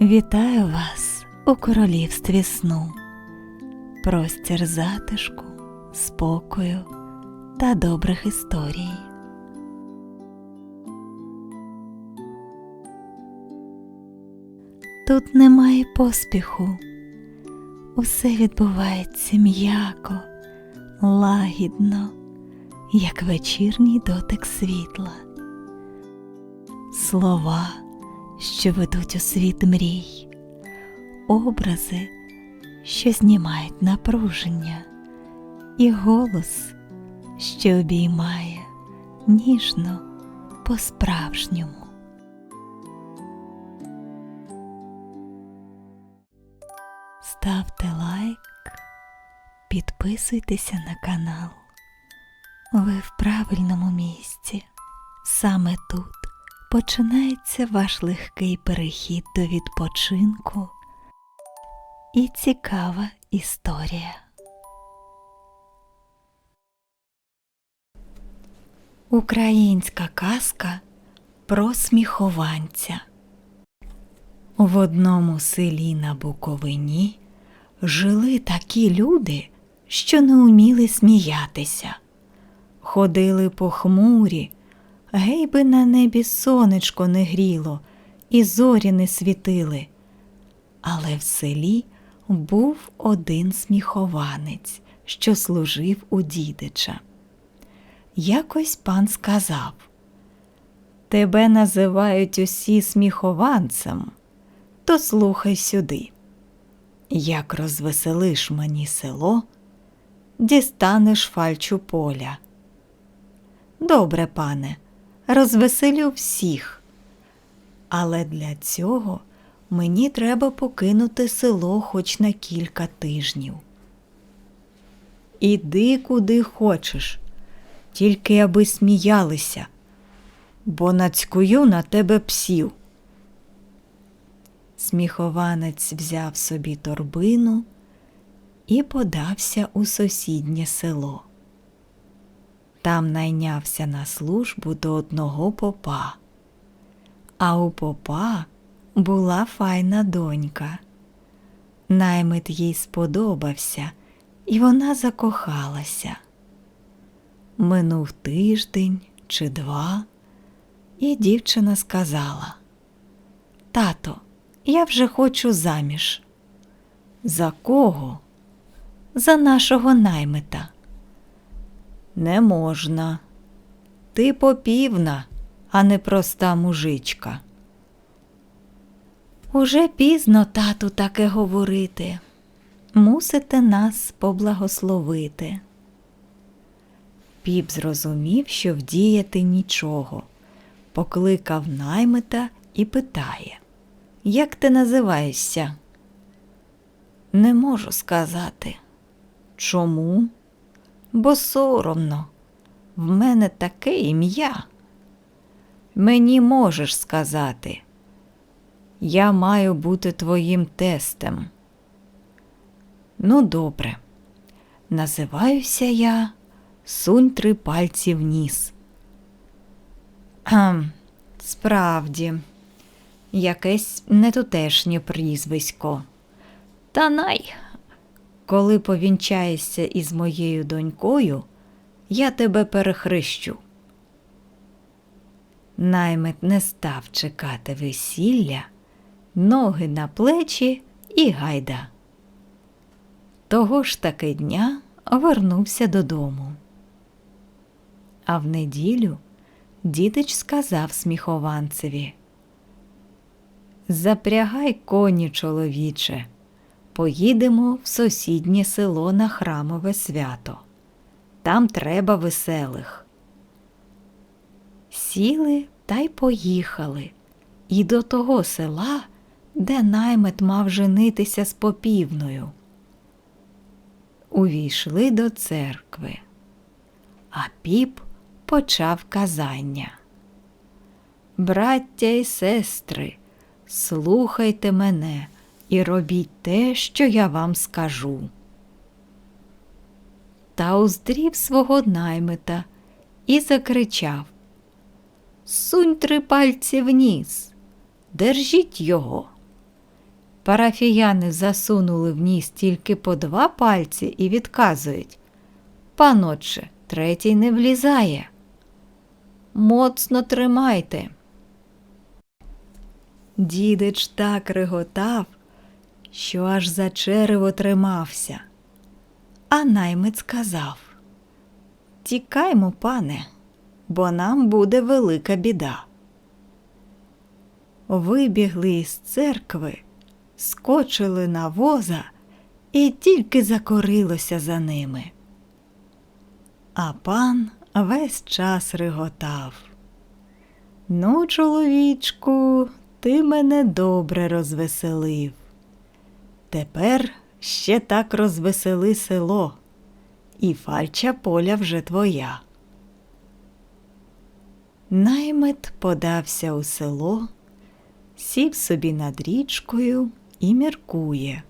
Вітаю вас у королівстві сну, простір затишку, спокою та добрих історій. Тут немає поспіху, усе відбувається м'яко, лагідно, як вечірній дотик світла. Слова, що ведуть у світ мрій, образи, що знімають напруження, і голос, що обіймає ніжно по-справжньому. Ставте лайк, підписуйтеся на канал. Ви в правильному місці. Саме тут починається ваш легкий перехід до відпочинку і цікава історія. Українська казка про сміхованця. В одному селі на Буковині жили такі люди, що не уміли сміятися. Ходили похмурі, гей би на небі сонечко не гріло, і зорі не світили. Але в селі був один сміхованець, що служив у дідича. Якось пан сказав Тебе називають усі сміхованцем, то слухай сюди. Як розвеселиш мені село, дістанеш фальчу поля. Добре, пане, розвеселю всіх. Але для цього мені треба покинути село хоч на кілька тижнів. Іди куди хочеш, тільки аби сміялися, бо нацькую на тебе псів. Сміхованець взяв собі торбину і подався у сусіднє село. Там найнявся на службу до одного попа. А у попа була файна донька. Наймит їй сподобався, і вона закохалася. Минув тиждень чи два, і дівчина сказала Тато, я вже хочу заміж. За кого? За нашого наймита. Не можна. Ти попівна, а не проста мужичка. Уже пізно, тату, таке говорити. Мусите нас поблагословити. Піп зрозумів, що вдіяти нічого. Покликав наймита і питає Як ти називаєшся? Не можу сказати. Чому? Бо соромно. В мене таке ім'я. Мені можеш сказати. Я маю бути твоїм тестем. Ну, добре. Називаюся я Сунь три пальці вниз. Ам, справді, якесь нетутешнє прізвисько. Та най, коли повінчаєшся із моєю донькою, я тебе перехрещу. Наймит не став чекати весілля, ноги на плечі і гайда. Того ж таки дня вернувся додому. А в неділю дідич сказав сміхованцеві Запрягай коні, чоловіче, поїдемо в сусіднє село на храмове свято. Там треба веселих. Сіли та й поїхали, і до того села, де наймет мав женитися з попівною. Увійшли до церкви, а піп почав казання. Браття і сестри, слухайте мене і робіть те, що я вам скажу. Та уздрів свого наймита і закричав Сунь три пальці вниз, держіть його. Парафіяни засунули в ніс тільки по два пальці і відказують Панотче, третій не влізає. Моцно тримайте. Дідич так реготав, що аж за черево тримався. А наймит сказав Тікаймо, пане, бо нам буде велика біда. Вибігли із церкви, скочили на воза і тільки закорилося за ними. А пан весь час реготав. Ну, чоловічку, ти мене добре розвеселив. Тепер ще так розвесели село, і фальча поля вже твоя. Наймит подався у село, сів собі над річкою і міркує,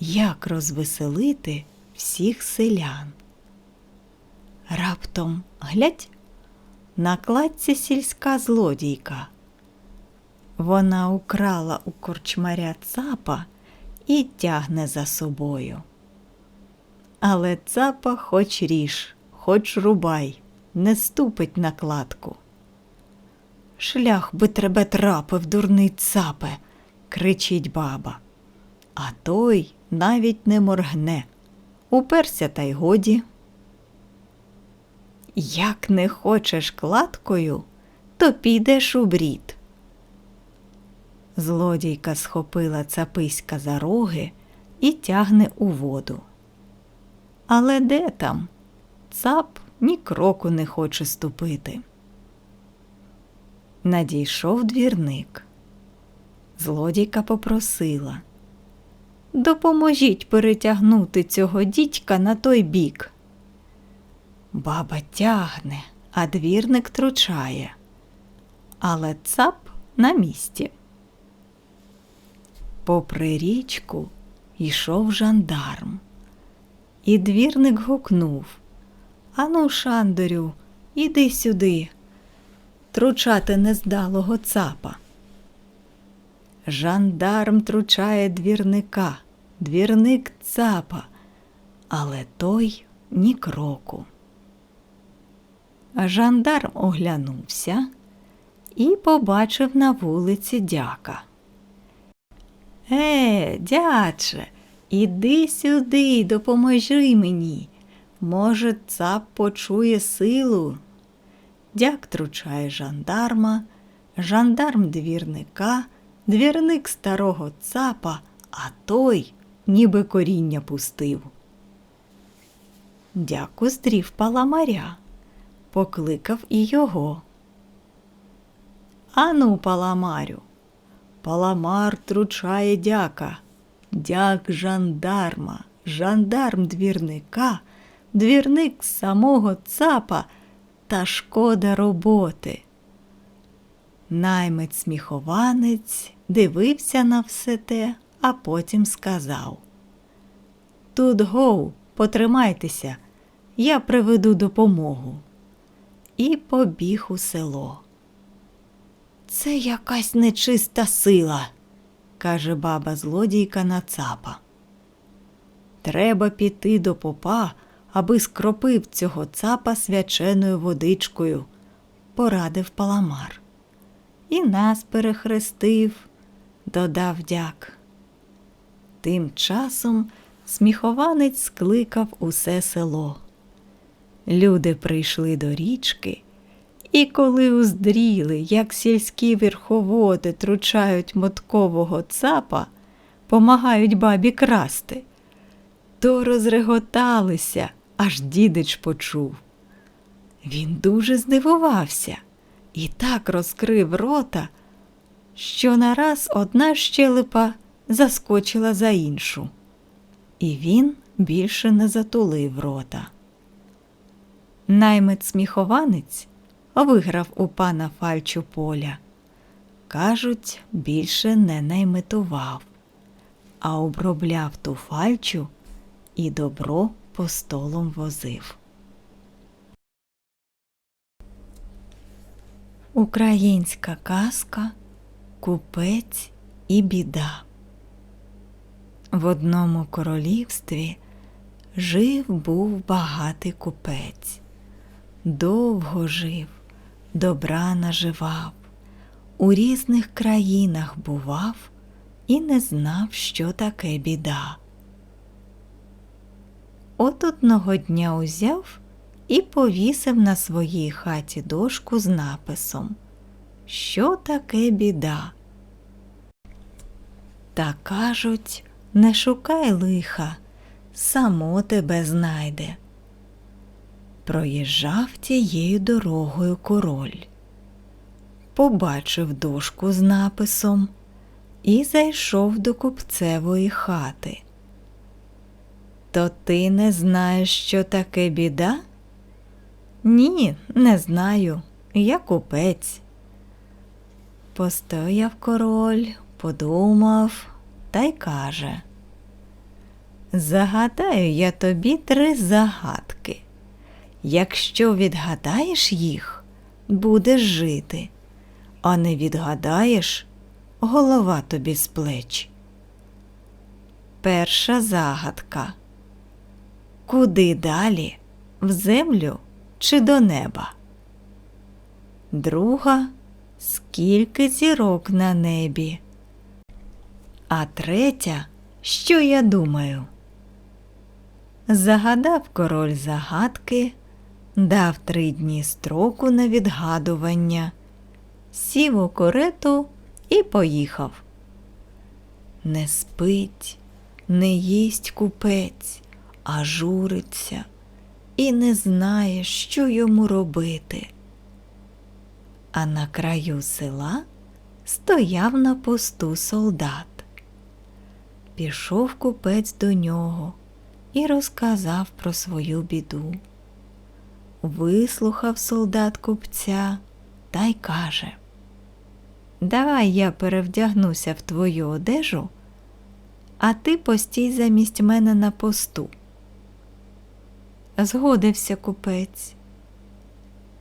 як розвеселити всіх селян. Раптом глядь, на кладці сільська злодійка. Вона украла у корчмаря цапа і тягне за собою. Але цапа хоч ріж, хоч рубай, не ступить на кладку. Шлях би тебе трапив, дурний цапе, кричить баба. А той навіть не моргне. Уперся та й годі. Як не хочеш кладкою, то підеш у брід. Злодійка схопила цаписька за роги і тягне у воду. Але де там? Цап ні кроку не хоче ступити. Надійшов двірник. Злодійка попросила Допоможіть перетягнути цього дідька на той бік. Баба тягне, а двірник тручає, але цап на місці. Попри річку йшов жандарм, і двірник гукнув Ану, Шандорю, іди сюди, тручати нездалого цапа. Жандарм тручає двірника, двірник цапа, але той ні кроку. Жандарм оглянувся і побачив на вулиці дяка. Е, дяче, іди сюди, допоможи мені. Може, цап почує силу. Дяк тручає жандарма, жандарм двірника, двірник старого цапа, а той ніби коріння пустив. Дяк уздрів паламаря, покликав і його. Ану, паламарю, Паламар тручає дяка, дяк жандарма, жандарм двірника, двірник самого цапа та шкода роботи. Наймець сміхованець дивився на все те, а потім сказав Тут гоу, потримайтеся, я приведу допомогу. І побіг у село. Це якась нечиста сила, каже баба злодійка на цапа. Треба піти до попа, аби скропив цього цапа свяченою водичкою, порадив паламар. І нас перехрестив, додав дяк. Тим часом сміхованець скликав усе село. Люди прийшли до річки. І коли уздріли, як сільські верховоди тручають моткового цапа, помагають бабі красти, то розреготалися, аж дідич почув. Він дуже здивувався і так розкрив рота, що нараз одна щелепа заскочила за іншу, і він більше не затулив рота. Наймець сміхованець виграв у пана фальчу поля. Кажуть, більше не найметував, а обробляв ту фальчу і добро по столом возив. Українська казка Купець і біда. В одному королівстві жив був багатий купець. Довго жив, добра наживав, у різних країнах бував і не знав, що таке біда. От одного дня узяв і повісив на своїй хаті дошку з написом Що таке біда? Та кажуть, не шукай лиха, само тебе знайде. Проїжджав тією дорогою король, побачив дошку з написом і зайшов до купцевої хати. То ти не знаєш, що таке біда? Ні, не знаю. Я купець. Постояв король, подумав та й каже. Загадаю я тобі три загадки. Якщо відгадаєш їх, будеш жити, а не відгадаєш, голова тобі з плеч. Перша загадка. Куди далі? В землю чи до неба? Друга скільки зірок на небі? А третя, що я думаю? Загадав король загадки, дав три дні строку на відгадування, сів у корету і поїхав. Не спить, не їсть купець, а журиться і не знає, що йому робити. А на краю села стояв на посту солдат. Пішов купець до нього і розказав про свою біду. Вислухав солдат купця та й каже Давай я перевдягнуся в твою одежу, а ти постій замість мене на посту. Згодився купець,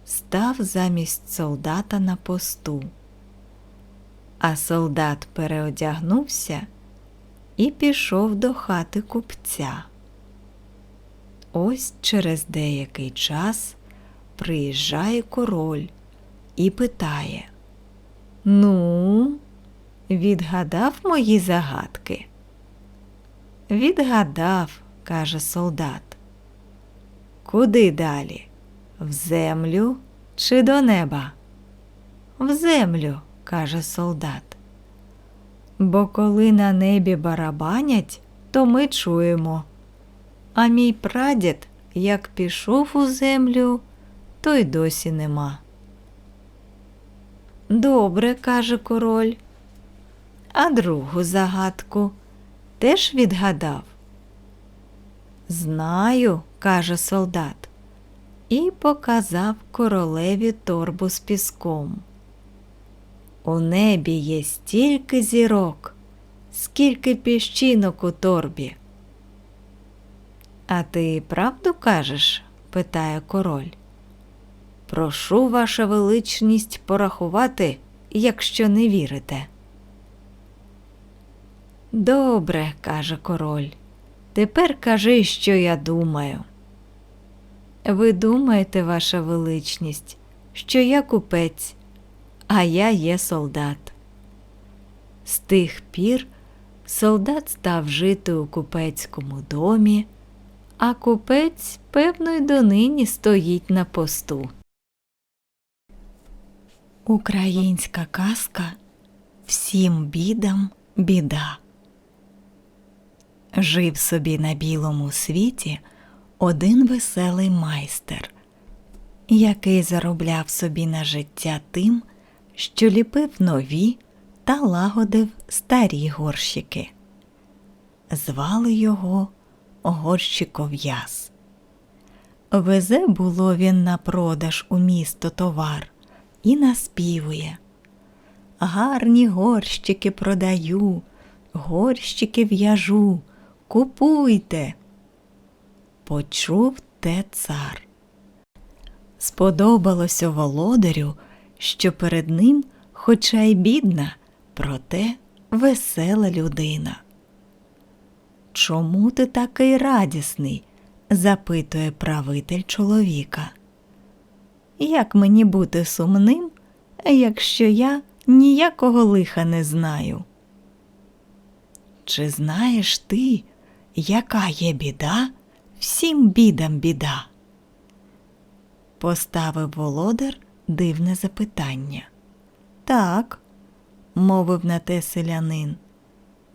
став замість солдата на посту, а солдат переодягнувся і пішов до хати купця. Ось через деякий час приїжджає король і питає Ну, відгадав мої загадки? Відгадав, каже солдат. Куди далі? В землю чи до неба? В землю, каже солдат. Бо коли на небі барабанять, то ми чуємо. А мій прадід, як пішов у землю, то й досі нема. Добре, каже король. А другу загадку теж відгадав. Знаю, каже солдат, і показав королеві торбу з піском. У небі є стільки зірок, скільки піщинок у торбі. А ти правду кажеш? питає король. Прошу ваша величність порахувати, якщо не вірите. Добре, каже король. Тепер кажи, що я думаю. Ви думаєте, ваша величність, що я купець, а я є солдат. З тих пір солдат став жити у купецькому домі, а купець, певно, й донині стоїть на посту. Українська казка всім бідам біда. Жив собі на білому світі один веселий майстер, який заробляв собі на життя тим, що ліпив нові та лагодив старі горщики. Звали його горщиков'яз. Везе було він на продаж у місто товар і наспівує. Гарні горщики продаю, горщики в'яжу, купуйте. Почув те цар. Сподобалося володарю, що перед ним, хоча й бідна, проте весела людина. Чому ти такий радісний? запитує правитель чоловіка. Як мені бути сумним, якщо я ніякого лиха не знаю? Чи знаєш ти, яка є біда, всім бідам біда? Поставив володар дивне запитання. Так, мовив на те селянин.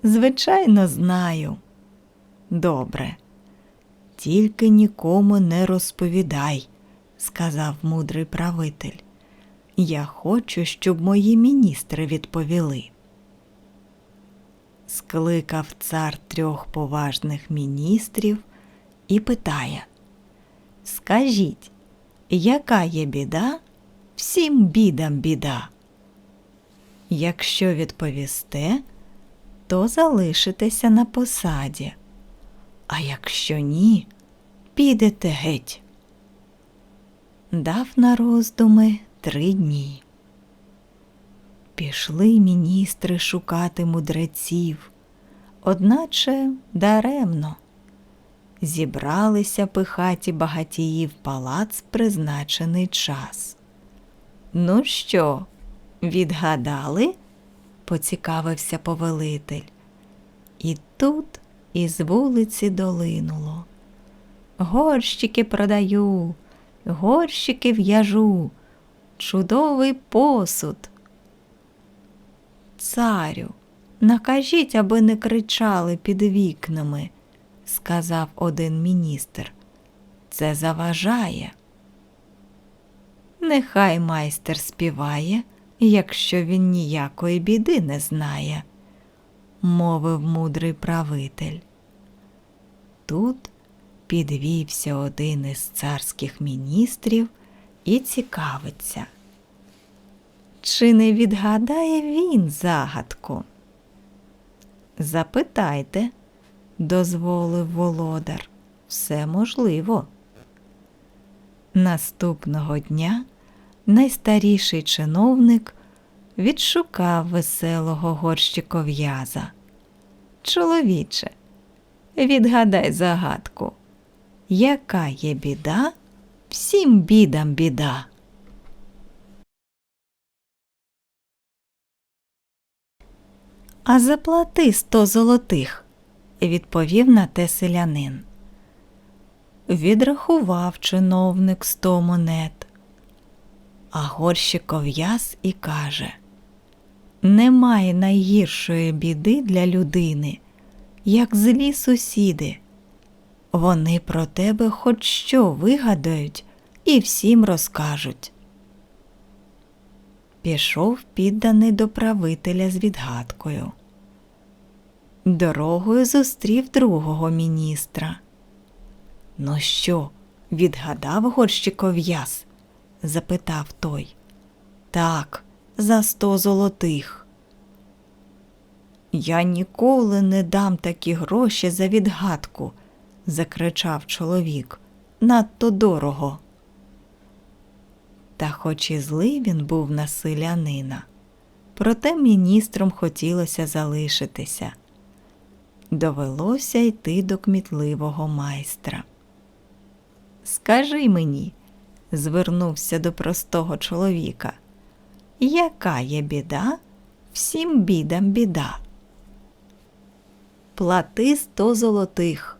Звичайно, знаю. Добре. Тільки нікому не розповідай, сказав мудрий правитель. Я хочу, щоб мої міністри відповіли. Скликав цар трьох поважних міністрів і питає Скажіть, яка є біда, всім бідам біда? Якщо відповісте, то залишитеся на посаді, а якщо ні, підете геть. Дав на роздуми три дні. Пішли міністри шукати мудреців, одначе даремно. Зібралися пихаті багатії в палац призначений час. Ну що, відгадали? поцікавився повелитель. І тут із вулиці долинуло. Горщики продаю, горщики в'яжу, чудовий посуд. Царю, накажіть, аби не кричали під вікнами, сказав один міністр. Це заважає. Нехай майстер співає, якщо він ніякої біди не знає, мовив мудрий правитель. Тут підвівся один із царських міністрів і цікавиться. Чи не відгадає він загадку? Запитайте, дозволив володар, все можливо. Наступного дня найстаріший чиновник відшукав веселого горщиков'яза. Чоловіче, відгадай загадку, яка є біда, всім бідам біда. А заплати сто золотих, відповів на те селянин. Відрахував чиновник сто монет. А горщиков'яз і каже Немає найгіршої біди для людини, як злі сусіди. Вони про тебе хоч що вигадають і всім розкажуть. Пішов підданий до правителя з відгадкою. Дорогою зустрів другого міністра. Ну що, відгадав горщиков'яз? запитав той. Так, за сто золотих. Я ніколи не дам такі гроші за відгадку, закричав чоловік. Надто дорого. Та хоч і злий він був на селянина, проте міністром хотілося залишитися. Довелося йти до кмітливого майстра. Скажи мені, звернувся до простого чоловіка, яка є біда, всім бідам біда. Плати сто золотих.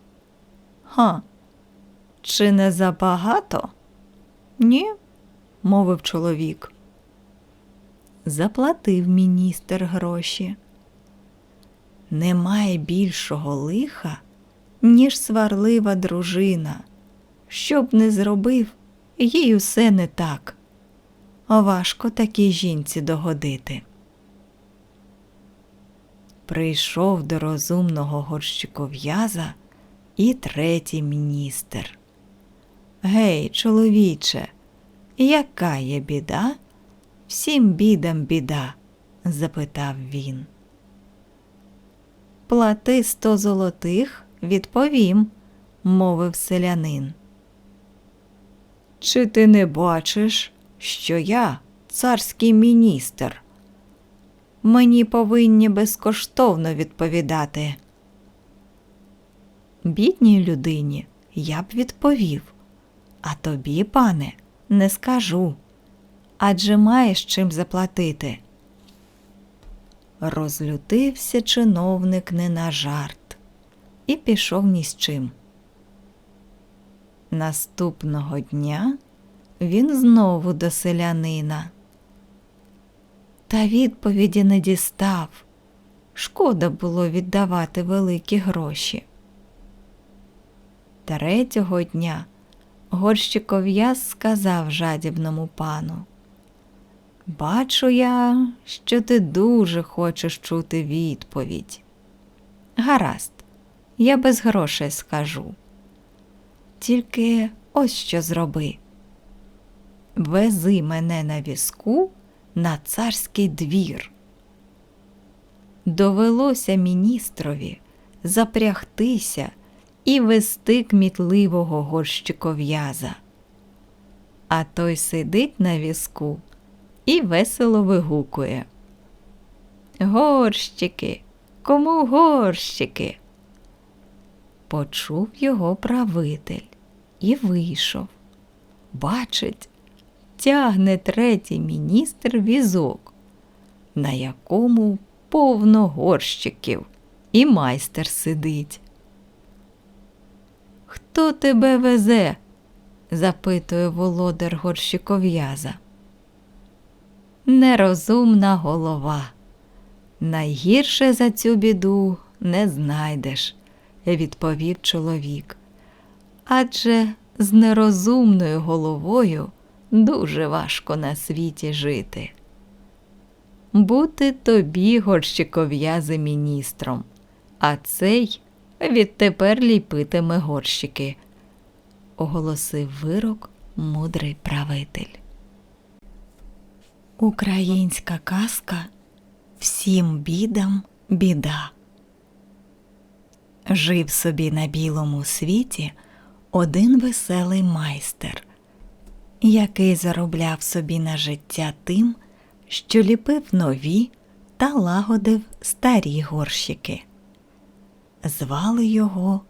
Ха, чи не забагато? Ні, мовив чоловік. Заплатив міністр гроші. Немає більшого лиха, ніж сварлива дружина. Щоб не зробив, їй усе не так. Важко такій жінці догодити. Прийшов до розумного горщиков'яза і третій міністр. Гей, чоловіче, яка є біда? Всім бідам біда? запитав він. Плати сто золотих, відповім, мовив селянин. Чи ти не бачиш, що я царський міністр? Мені повинні безкоштовно відповідати. Бідній людині я б відповів, а тобі, пане, не скажу. Адже маєш чим заплатити. Розлютився чиновник не на жарт і пішов ні з чим. Наступного дня він знову до селянина. Та відповіді не дістав. Шкода було віддавати великі гроші. Третього дня горщиков'яз сказав жадібному пану. Бачу я, що ти дуже хочеш чути відповідь. Гаразд, я без грошей скажу. Тільки ось що зроби. Вези мене на візку на царський двір. Довелося міністрові запрягтися і вести кмітливого горщиков'яза. А той сидить на візку і весело вигукує. Горщики, кому горщики? Почув його правитель і вийшов. Бачить, тягне третій міністр візок, на якому повно горщиків, і майстер сидить. Хто тебе везе? запитує володар горщиков'яза. Нерозумна голова. Найгірше за цю біду не знайдеш, відповів чоловік. Адже з нерозумною головою дуже важко на світі жити. Бути тобі горщиков'язи міністром, а цей відтепер ліпитиме горщики, оголосив вирок мудрий правитель. Українська казка всім бідам біда. Жив собі на білому світі один веселий майстер, який заробляв собі на життя тим, що ліпив нові та лагодив старі горщики. Звали його